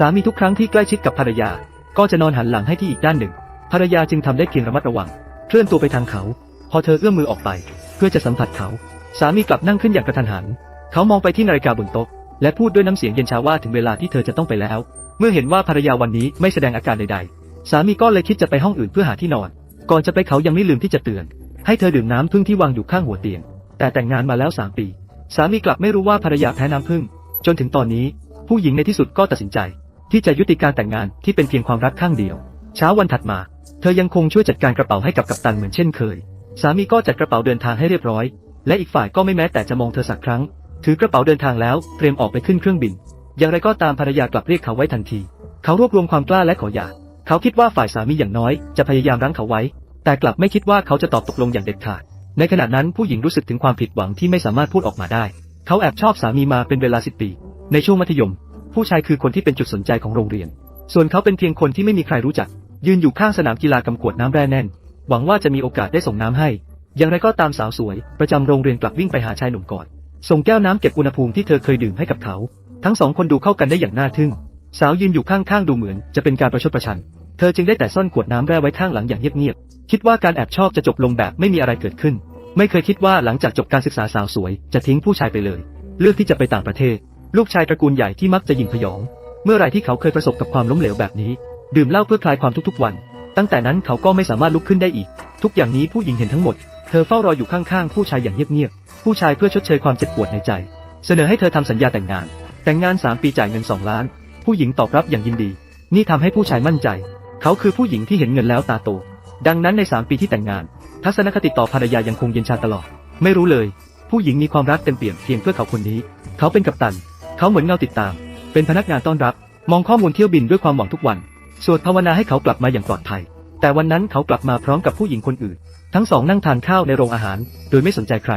สามีทุกครั้งที่ใกล้ชิดกับภรรยา ก็จะนอนหันหลังให้ที่อีกด้านหนึ่ง ภรรยาจึงทำได้เพียงระมัดระวัง เคลื่อนตัวไปทางเขา พอเธอเอื้อมมือออกไป เพื่อจะสัมผัสเขา สามีกลับนั่งขึ้นอย่างกระทันหัน เขามองไปที่นาฬิกาบนโต๊ะและพูดด้วยน้ำเสียงเย็นชาว่าถึงเวลาที่เธอจะต้องไปแล้ว เมื่อเห็นว่าภรรยาวันนี้ไม่แสดงอาการใดๆ สามีก็เลยคิดจะไปห้องอื่นเพื่อหาที่นอน ก่อนจะไปเขายังไม่ลืมที่จะเตือน ให้เธอดื่มน้ำพึ่งที่วางอยู่ข้างหัวเตียง แต่แต่งงานมาแล้วสามปี สามีกลับไม่รู้ว่าภรรยาแพ้น้ำพึ่ง จนถึงตอนนี้ ผู้หญิงในที่สุดก็ตัดสินใจ ที่จะยุติการแต่งงานที่เป็นเพียงความรักข้างเดียว เช้าวันถัดมา เธอยังคงช่วยจัดการกระเป๋าให้กับกัปตันเหมือนเช่นเคย สามีก็จัดกระเป๋าเดินทางให้เรียบร้อย และอีกฝ่ายก็ไม่แม้แต่จะมองเธอสักครั้ง ถือกระเป๋าเดินทางแล้วเตรียมออกไปขึ้นเครื่องบิน อย่างไรก็ตามภรรยากลับเรียกเขาไว้ทันที เขารวบรวมความกล้าและขอหย่าเขาคิดว่าฝ่ายสามีอย่างน้อยจะพยายามรั้งเขาไว้ แต่กลับไม่คิดว่าเขาจะตอบตกลงอย่างเด็ดขาด ในขณะนั้นผู้หญิงรู้สึกถึงความผิดหวังที่ไม่สามารถพูดออกมาได้ เขาแอบชอบสามีมาเป็นเวลาสิบปี ในช่วงมัธยม ผู้ชายคือคนที่เป็นจุดสนใจของโรงเรียน ส่วนเขาเป็นเพียงคนที่ไม่มีใครรู้จัก ยืนอยู่ข้างสนามกีฬากำกวดน้ำแร่แน่น หวังว่าจะมีโอกาสได้ส่งน้ำให้ อย่างไรก็ตามสาวสวย ประจำโรงเรียนกลับวิ่งไปหาชายหนุ่มก่อน ส่งแก้วน้ำเก็บอุณหภูมิที่เธอเคยดื่มให้กับเขา ทั้งสองคนดูเข้ากันได้อย่างน่าทึ่ง สาวยืนอยู่ข้างๆดูเหมือนจะเป็นการประชดประชัน เธอจึงได้แต่ซ่อนขวดน้ำแร่ไว้ข้างหลังอย่างเงียบๆ คิดว่าการแอบชอบจะจบลงแบบไม่มีอะไรเกิดขึ้น ไม่เคยคิดว่าหลังจากจบการศึกษาสาวสวย จะทิ้งผู้ชายไปเลย เลือกที่จะไปต่างประเทศ ลูกชายตระกูลใหญ่ที่มักจะยิงพยอง เมื่อไรที่เขาเคยประสบกับความล้มเหลวแบบนี้ ดื่มเหล้าเพื่อคลายความทุกทุกวัน ตั้งแต่นั้นเขาก็ไม่สามารถลุกขึ้นได้อีก ทุกอย่างนี้ผู้หญิงเห็นทั้งหมด เธอเฝ้ารออยู่ข้างๆผู้ชายอย่างเงียบๆผู้ชายเพื่อชดเชยความเจ็บปวดในใจ เสนอให้เธอทำสัญญาแต่งงาน แต่งงาน3ปีจ่ายเงิน2ล้าน ผู้หญิงตอบรับอย่างยินดี นี่ทำให้ผู้ชายมั่นใจ เขาคือผู้หญิงที่เห็นเงินแล้วตาโต ดังนั้นใน3ปีที่แต่งงาน ทัศนคติต่อภรรยายังคงเย็นชาตลอด ไม่รู้เลย ผู้หญิงมีความรักเต็มเปี่ยมเพียงเพื่อเขาคนนี้ เขาเป็นกัปตัน เขาเหมือนเงาติดตาม เป็นพนักงานต้อนรับ มองข้อมูลเที่ยวบินด้วยความหวังทุกวัน สวดภาวนาให้เขากลับมาอย่างปลอดภัย แต่วันนั้นเขากลับมาพร้อมกับผู้หญิงคนอื่น ทั้งสองนั่งทานข้าวในโรงอาหาร โดยไม่สนใจใคร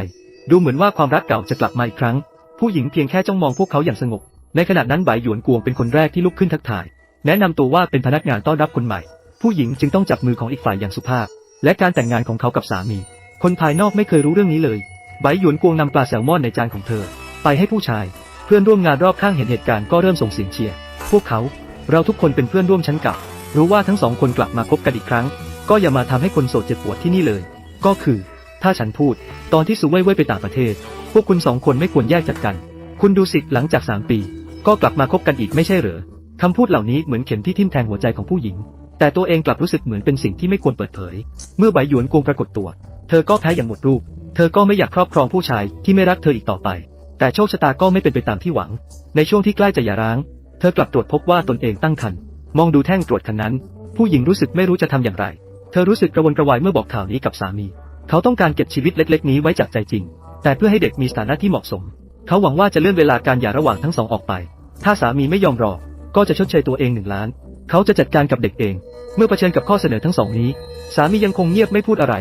ดูเหมือนว่าความรักเก่าจะกลับมาอีกครั้ง ผู้หญิงเพียงแค่จ้องมองพวกเขาอย่างสงบ ในขณะนั้นไบหยวนกวงเป็นคนแรกที่ลุกขึ้นทักทาย แนะนำตัวว่าเป็นพนักงานต้อนรับคนใหม่ ผู้หญิงจึงต้องจับมือของอีกฝ่ายอย่างสุภาพ และการแต่งงานของเขากับสามี คนภายนอกไม่เคยรู้เรื่องนี้เลยไบหยวนกวงนำปลาแซลมอนในจานของเธอ ไปให้ผู้ชาย เพื่อนร่วมงานรอบข้างเห็นเหตุการณ์ก็เริ่มส่งเสียงเชียร์ พวกเขา เราทุกคนเป็นเพื่อนร่วมชั้นเก่า รู้ว่าทั้งสองคนกลับมาคบกันอีกครั้ง ก็อย่ามาทำให้คนโสดเจ็บปวดที่นี่เลย ก็คือ ถ้าฉันพูด ตอนที่ซูเว่ยเว่ยไปต่างประเทศ พวกคุณสองคนไม่ควรแยกจากกัน คุณดูสิหลังจากสามปี ก็กลับมาคบกันอีกไม่ใช่เหรอคำพูดเหล่านี้เหมือนเข็มที่ทิ่มแทงหัวใจของผู้หญิง แต่ตัวเองกลับรู้สึกเหมือนเป็นสิ่งที่ไม่ควรเปิดเผย เมื่อใบหยวนกวงปรากฏตัว เธอก็แพ้อย่างหมดรูป เธอก็ไม่อยากครอบครองผู้ชายที่ไม่รักเธออีกต่อไป แต่โชคชะตาก็ไม่เป็นไปตามที่หวัง ในช่วงที่ใกล้จะหย่าร้าง เธอกลับตรวจพบว่าตนเองตั้งครรภ์มองดูแท่งตรวจคันนั้น ผู้หญิงรู้สึกไม่รู้จะทำอย่างไร เธอรู้สึกกระวนกระวายเมื่อบอกข่าวนี้กับสามี เขาต้องการเก็บชีวิตเล็ก ๆ นี้ไว้จากใจจริง แต่เพื่อให้เด็กมีสถานะที่เหมาะสม เขาหวังว่าจะเลื่อนเวลาการหย่าระหว่างทั้งสองออกไป ถ้าสามีไม่ยอมรอ ก็จะชดเชยตัวเองหนึ่งล้าน เขาจะจัดการกับเด็กเอง เมื่อเผชิญกับข้อเสนอทั้งสองนี้ สามียังคงเงียบไม่พูดอะไร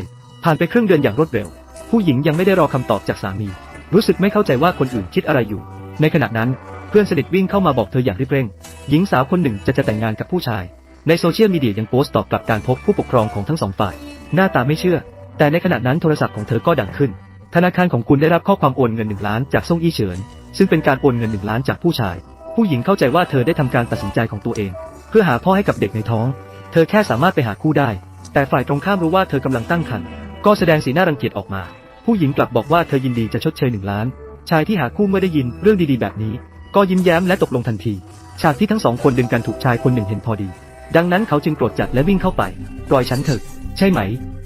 ผ่านไปครึ่งเดือนอย่างรวดเร็ว ผู้หญิงยังไม่ได้รอคำตอบจากสามี รู้สึกไม่เข้าใจว่าคนอื่นคิดอะไรอยู่ ในขณะนั้นเพื่อนสนิทวิ่งเข้ามาบอกเธออย่างรีบเร่ง หญิงสาวคนหนึ่งจะจะแต่งงานกับผู้ชาย ในโซเชียลมีเดียยังโพสต์ตอบกลับการพบผู้ปกครองของทั้งสองฝ่าย หน้าตาไม่เชื่อ แต่ในขณะนั้นโทรศัพท์ของเธอก็ดังขึ้น ธนาคารของคุณได้รับข้อความโอนเงินหนึ่งล้านจากซ่งอี้เฉิน ซึ่งเป็นการโอนเงินหนึ่งล้านจากผู้ชาย ผู้หญิงเข้าใจว่าเธอได้ทำการตัดสินใจของตัวเอง เพื่อหาพ่อให้กับเด็กในท้อง เธอแค่สามารถไปหาคู่ได้ แต่ฝ่ายตรงข้ามรู้ว่าเธอกำลังตั้งครรภ์ก็แสดงสีหน้ารังเกียจออกมา ผู้หญิงกลับบอกว่าเธอยินดีจะชดเชยหนึ่งล้าน ชายที่หาคู่เมื่อได้ยินเรื่องดีๆแบบนี้ ก็ยิ้มแย้มและตกลงทันที ฉากที่ทั้งสองคนดึงกันถูกชายคนหนึ่งเห็นพอดี ดังนั้นเขาจึงโกรธจัดและวิ่งเข้าไป ปล่อยฉันเถอะ ใช่ไหม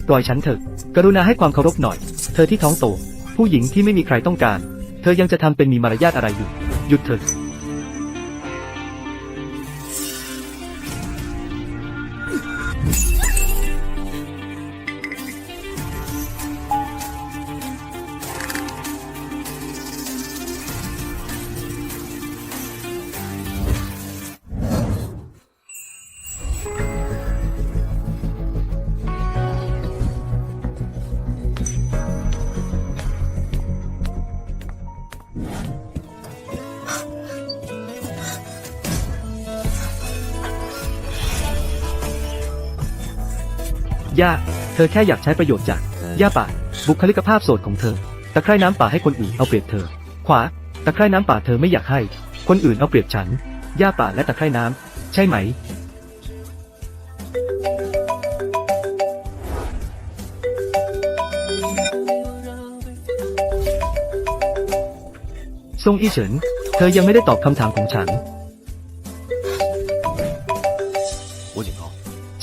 ปล่อยฉันเถอะ กรุณาให้ความเคารพหน่อย เธอที่ท้องโต ผู้หญิงที่ไม่มีใครต้องการ เธอยังจะทำเป็นมีมารยาทอะไรอยู่ หยุดเถอะ ย่า เธอแค่อยากใช้ประโยชน์จากหญ้าป่า บุคลิกภาพโสดของเธอ ตะไคร่น้ำป่าให้คนอื่นเอาเปรียบเธอ ขวา ตะไคร่น้ำป่าเธอไม่อยากให้ คนอื่นเอาเปรียบฉันหญ้าป่าและตะไคร่น้ำ ใช่ไหม ทรงอี้เฉิน เธอยังไม่ได้ตอบคำถามของฉัน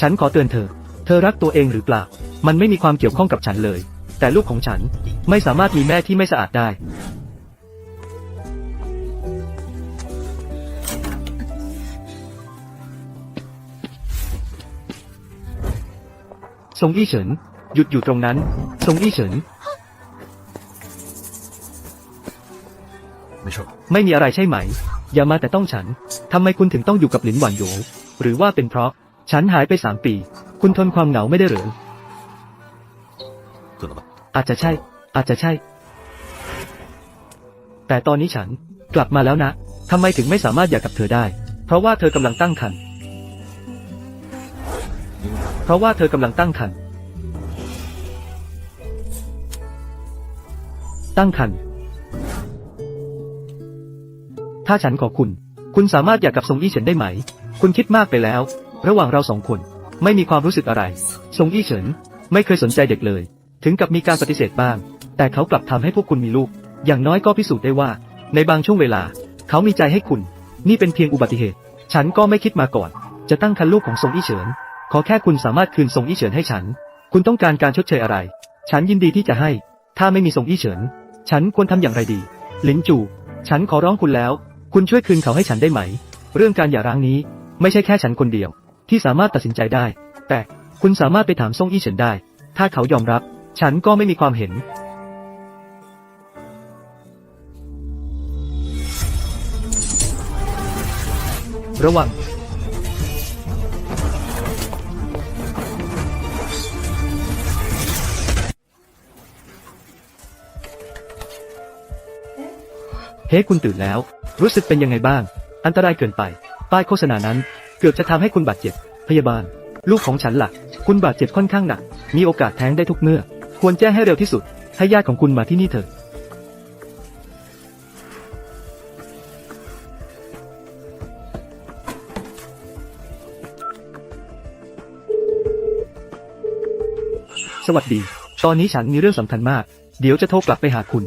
ฉันขอเตือนเธอ ธอรักตัวเองหรือเปล่า มันไม่มีความเกี่ยวข้องกับฉันเลย แต่ลูกของฉันไม่สามารถมีแม่ที่ไม่สะอาดได้ ทรงอี้เฉิน หยุดอยู่ตรงนั้น ทรงอี้เฉิน没事。ไม่มีอะไรใช่ไหม อย่ามาแต่ต้องฉัน ทำไมคุณถึงต้องอยู่กับหลินหวานโหยหรือว่าเป็นเพราะ ฉันหายไปสามปี คุณทนความเหงาไม่ได้หรืออาจจะใช่ อาจจะใช่ แต่ตอนนี้ฉันกลับมาแล้วนะทำไมถึงไม่สามารถอยากกับเธอได้ เพราะว่าเธอกำลังตั้งครรภ์เพราะว่าเธอกำลังตั้งครรภ์ตั้งครรภ์ถ้าฉันขอคุณ คุณสามารถอย่ากับทรงอี้เฉินได้ไหม คุณคิดมากไปแล้ว ระหว่างเราสองคน ไม่มีความรู้สึกอะไรทรงอี้เฉินไม่เคยสนใจเด็กเลย ถึงกับมีการปฏิเสธบ้าง แต่เขากลับทำให้พวกคุณมีลูก อย่างน้อยก็พิสูจน์ได้ว่า ในบางช่วงเวลา เขามีใจให้คุณ นี่เป็นเพียงอุบัติเหตุ ฉันก็ไม่คิดมาก่อน จะตั้งครรภ์ลูกของทรงอี้เฉิน ขอแค่คุณสามารถคืนทรงอี้เฉินให้ฉัน คุณต้องการการชดเชยอะไร ฉันยินดีที่จะให้ ถ้าไม่มีทรงอี้เฉิน ฉันควรทำอย่างไรดี หลินจู ฉันขอร้องคุณแล้ว คุณช่วยคืนเขาให้ฉันได้ไหม เรื่องการหย่าร้างนี้ ไม่ใช่แค่ฉันคนเดียว ที่สามารถตัดสินใจได้ แต่คุณสามารถไปถามซ่งอี้เฉินได้ ถ้าเขายอมรับ ฉันก็ไม่มีความเห็น ระวัง เฮ้ คุณตื่นแล้ว รู้สึกเป็นยังไงบ้าง อันตรายเกินไป ป้ายโฆษณานั้น เกือบจะทำให้คุณบาดเจ็บ พยาบาล ลูกของฉันหลักคุณบาดเจ็บค่อนข้างหนัก มีโอกาสแท้งได้ทุกเมื่อ ควรแจ้งให้เร็วที่สุด ให้ญาติของคุณมาที่นี่เถอะสวัสดี ตอนนี้ฉันมีเรื่องสำคัญมาก เดี๋ยวจะโทรกลับไปหาคุณ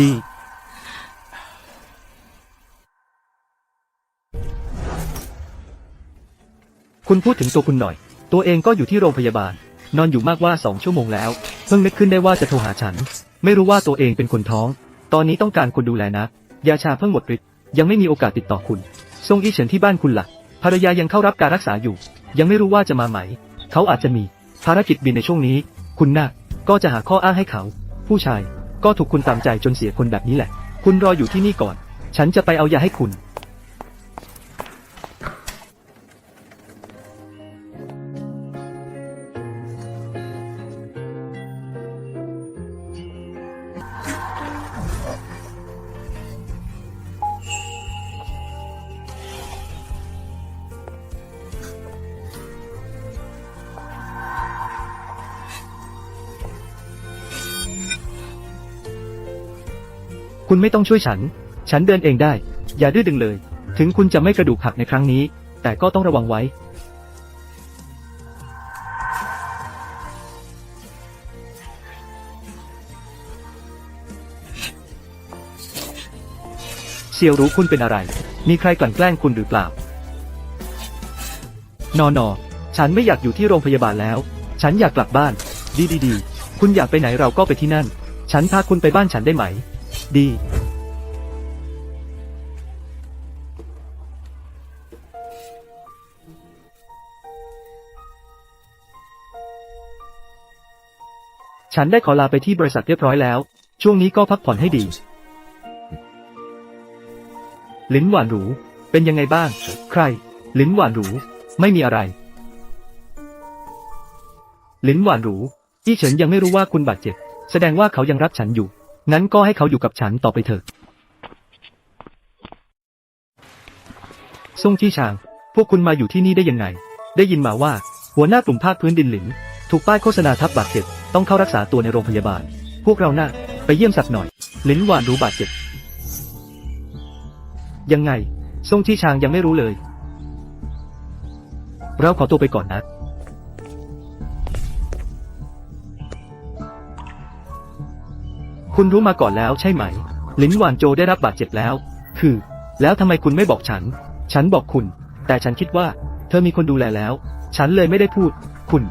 ดี คุณพูดถึงตัวคุณหน่อย ตัวเองก็อยู่ที่โรงพยาบาล นอนอยู่มากว่าสองชั่วโมงแล้ว เพิ่งนึกขึ้นได้ว่าจะโทรหาฉัน ไม่รู้ว่าตัวเองเป็นคนท้อง ตอนนี้ต้องการคนดูแลนะ ยาชาเพิ่งหมดฤทธิ์ ยังไม่มีโอกาสติดต่อคุณ ทรงอี้เฉินที่บ้านคุณล่ะ ภรรยายังเข้ารับการรักษาอยู่ ยังไม่รู้ว่าจะมาไหม เขาอาจจะมี ภารกิจบินในช่วงนี้ คุณน่ะก็จะหาข้ออ้างให้เขา ผู้ชาย ก็ถูกคุณตามใจจนเสียคนแบบนี้แหละ คุณรออยู่ที่นี่ก่อน ฉันจะไปเอายาให้คุณ คุณไม่ต้องช่วยฉัน ฉันเดินเองได้ อย่าดื้อดึงเลย ถึงคุณจะไม่กระดูกหักในครั้งนี้ แต่ก็ต้องระวังไว้ เซียวรู้คุณเป็นอะไร มีใครกลั่นแกล้งคุณหรือเปล่า นอนอฉันไม่อยากอยู่ที่โรงพยาบาลแล้ว ฉันอยากกลับบ้าน ดีดีดีคุณอยากไปไหนเราก็ไปที่นั่น ฉันพาคุณไปบ้านฉันได้ไหม ดีฉันได้ขอลาไปที่บริษัทเรียบร้อยแล้ว ช่วงนี้ก็พักผ่อนให้ดี ลิ้นหวานหรู เป็นยังไงบ้าง ใคร ลิ้นหวานหรู ไม่มีอะไร ลิ้นหวานหรูอี้เฉินยังไม่รู้ว่าคุณบาดเจ็บ แสดงว่าเขายังรักฉันอยู่ งั้นก็ให้เขาอยู่กับฉันต่อไปเถอะซ่งจี้ชาง พวกคุณมาอยู่ที่นี่ได้ยังไง ได้ยินมาว่า หัวหน้ากลุ่มภาคพื้นดินหลิน ถูกป้ายโฆษณาทับบาดเจ็บ ต้องเข้ารักษาตัวในโรงพยาบาล พวกเราหน่าไปเยี่ยมสักหน่อย หลินหวานรู้บาดเจ็บ ยังไงซ่งที่ชางยังไม่รู้เลย เราขอตัวไปก่อนนะ คุณรู้มาก่อนแล้วใช่ไหม ลินหวานโจได้รับบาดเจ็บแล้ว คือ แล้วทำไมคุณไม่บอกฉัน ฉันบอกคุณ แต่ฉันคิดว่า เธอมีคนดูแลแล้ว ฉันเลยไม่ได้พูด คุณ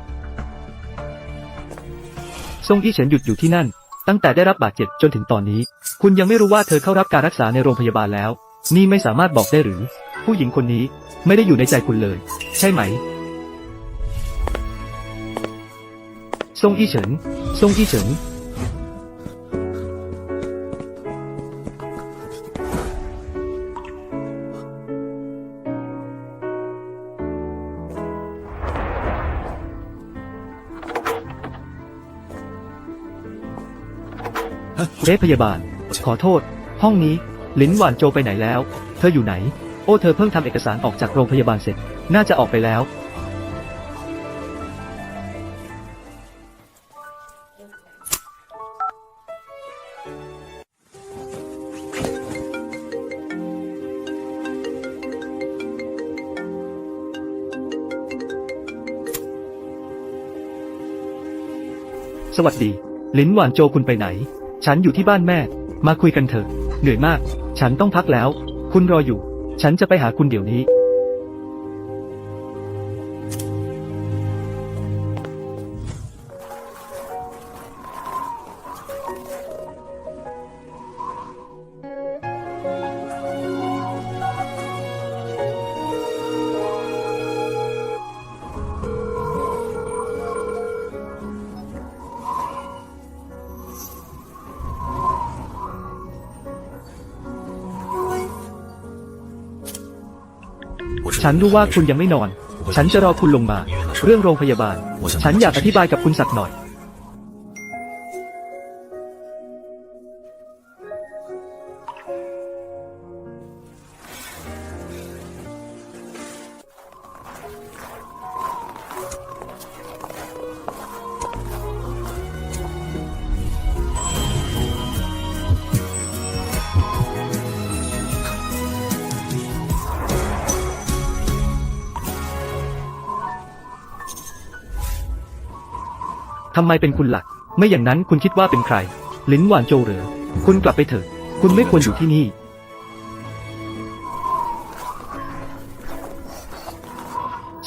ซ่งอี้เฉินหยุดอยู่ที่นั่น ตั้งแต่ได้รับบาดเจ็บจนถึงตอนนี้ คุณยังไม่รู้ว่าเธอเข้ารับการรักษาในโรงพยาบาลแล้ว นี่ไม่สามารถบอกได้หรือ ผู้หญิงคนนี้ไม่ได้อยู่ในใจคุณเลย ใช่ไหมซ่งอี้เฉินซ่งอี้เฉิน เรพยาบาล ขอโทษ ห้องนี้ ลินหวานโจไปไหนแล้ว เธออยู่ไหน โอ้เธอเพิ่งทำเอกสารออกจากโรงพยาบาลเสร็จ น่าจะออกไปแล้ว สวัสดี ลินหวานโจคุณไปไหน ฉันอยู่ที่บ้านแม่ มาคุยกันเถอะ เหนื่อยมาก ฉันต้องพักแล้ว คุณรออยู่ ฉันจะไปหาคุณเดี๋ยวนี้ ฉันรู้ว่าคุณยังไม่นอน ฉันจะรอคุณลงมา เรื่องโรงพยาบาล ฉันอยากอธิบายกับคุณสักหน่อย ทำไมเป็นคุณหลัก ไม่อย่างนั้นคุณคิดว่าเป็นใคร ลินหวานโจเหรอคุณกลับไปเถอะ คุณไม่ควรอยู่ที่นี่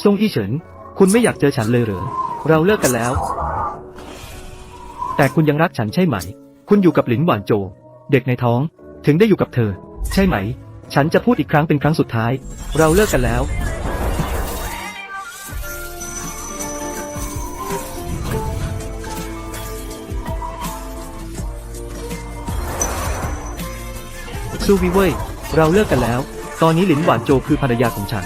ซงอี้เฉิน คุณไม่อยากเจอฉันเลยเหรอ เราเลิกกันแล้ว แต่คุณยังรักฉันใช่ไหม คุณอยู่กับหลินหวานโจ เด็กในท้อง ถึงได้อยู่กับเธอ ใช่ไหม ฉันจะพูดอีกครั้งเป็นครั้งสุดท้าย เราเลิกกันแล้ว ซูวีเว่ยเราเลิกกันแล้ว ตอนนี้หลินหวานโจคือภรรยาของฉัน